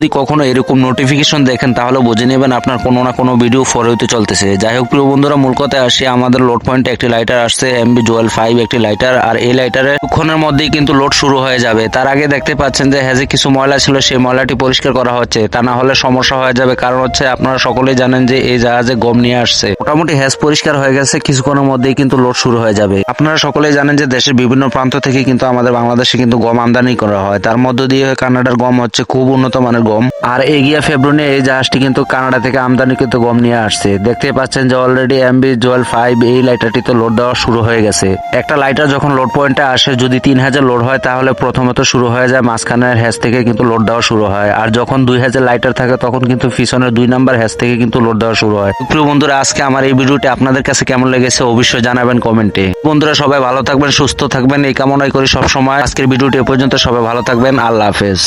যদি কখনো এরকম নোটিফিকেশন দেখেন, তাহলে বুঝে নেবেন আপনার কোনো না কোনো ভিডিও ফরে হইতে চলতেছে। যাই হোক, প্রিয় বন্ধুরা, মূল কথায় আসি, আমাদের লোড পয়েন্টে একটি লাইটার আসছে এমবি জুয়েল ফাইভ একটি লাইটার আর এই লাইটারে কিছুক্ষণের মধ্যেই কিন্তু লোড শুরু হয়ে যাবে। তার আগে দেখতে পাচ্ছেন যে হ্যাজে কিছু ময়লা ছিল, সেই ময়লাটি পরিষ্কার করা হচ্ছে। তা না হলে সমস্যা হয়ে যাবে, কারণ হচ্ছে আপনারা সকলেই জানেন যে, এই জাহাজে গম নিয়ে আসছে। মোটামুটি হ্যাজ পরিষ্কার হয়ে গেছে, কিছুক্ষণের মধ্যেই কিন্তু লোড শুরু হয়ে যাবে। আপনারা সকলেই জানেন যে, দেশের বিভিন্ন প্রান্ত থেকে কিন্তু আমাদের বাংলাদেশে কিন্তু গম আমদানি করা হয়। তার মধ্য দিয়ে কানাডার গম হচ্ছে খুব উন্নত মানের গম। আর এগিয়া ফেব্রুয়ারি এই জাহাজটি কিন্তু কানাডা থেকে আমদানিকৃত গম নিয়ে আসছে। দেখতে পাচ্ছেন যে অলরেডি এমবি জুয়েল ফাইভ এই লাইটারটিতে লোড দেওয়া শুরু হয়ে গেছে। একটা লাইটার যখন লোড পয়েন্টে আসে, যদি তিন হাজার লোড হয়, তাহলে প্রথমত শুরু হয়ে যায় মাঝখানের হ্যাজ থেকে কিন্তু লোড দেওয়া শুরু হয়। আর যখন দুই হাজার লাইটার থাকে, তখন কিন্তু পিছনের দুই নাম্বার হ্যাজ থেকে কিন্তু লোড দেওয়া শুরু হয়। প্রিয় বন্ধুরা, আজকে আমার এই ভিডিওটি আপনাদের কাছে কেমন লেগেছে অবশ্যই জানাবেন কমেন্টে। বন্ধুরা, সবাই ভালো থাকবেন, সুস্থ থাকবেন, এই কামনাই করি সব সময় আজকের ভিডিওটি এ পর্যন্ত সবাই ভালো থাকবেন। আল্লাহ হাফেজ।